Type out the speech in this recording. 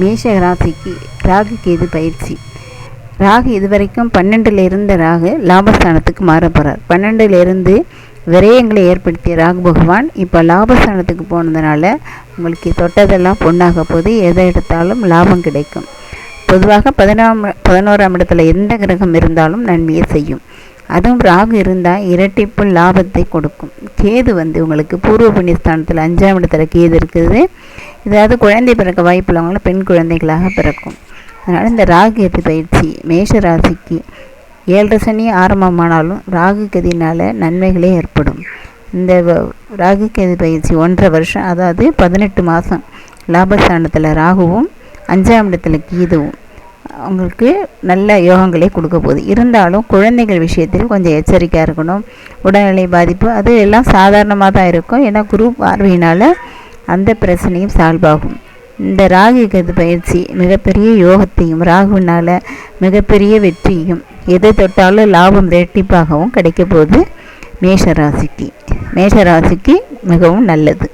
மேஷ ராசிக்கு ராகு கேது பயிற்சி. ராகு இதுவரைக்கும் பன்னெண்டில் இருந்த ராகு லாபஸ்தானத்துக்கு மாற போகிறார் பன்னெண்டில் இருந்து விரயங்களை ஏற்படுத்திய ராகு பகவான் இப்போ லாபஸ்தானத்துக்கு போனதுனால உங்களுக்கு தொட்டதெல்லாம் பொண்ணாக போது எதை எடுத்தாலும் லாபம் கிடைக்கும். பொதுவாக பதினாம் பதினோராம் இடத்துல எந்த கிரகம் இருந்தாலும் நன்மையை செய்யும். அதுவும் ராகு இருந்தால் இரட்டிப்பு லாபத்தை கொடுக்கும். கேது வந்து உங்களுக்கு பூர்வ புண்ணியஸ்தானத்தில் அஞ்சாம் இடத்துல கேது இருக்குது. இதாவது குழந்தை பிறக்க வாய்ப்புள்ளவங்களும் பெண் குழந்தைகளாக பிறக்கும். அதனால் இந்த ராகு கதி பயிற்சி மேஷ ராசிக்கு ஏழரை சனி ஆரம்பமானாலும் ராகு கதினால் நன்மைகளே ஏற்படும். இந்த வ- ராகு கதி பயிற்சி ஒன்றரை வருஷம் அதாவது பதினெட்டு மாதம் லாபஸ்தானத்தில் ராகுவும் அஞ்சாம் இடத்துல கீதுவும் அவங்களுக்கு நல்ல யோகங்களை கொடுக்க போகுது. இருந்தாலும் குழந்தைகள் விஷயத்தில் கொஞ்சம் எச்சரிக்கையாக இருக்கணும். உடல்நிலை பாதிப்பு அது எல்லாம் சாதாரணமாக தான் இருக்கும். ஏன்னா குரு பார்வையினால் அந்த பிரச்சனையும் சால்வ் ஆகும். இந்த ராகு கேது பயிற்சி மிகப்பெரிய யோகத்தையும் ராகுவினால் மிகப்பெரிய வெற்றியும் எதை தொட்டாலும் லாபம் ரெட்டிப்பாகவும் கிடைக்க போகுது மேஷ ராசிக்கு மேஷ ராசிக்கு மிகவும் நல்லது.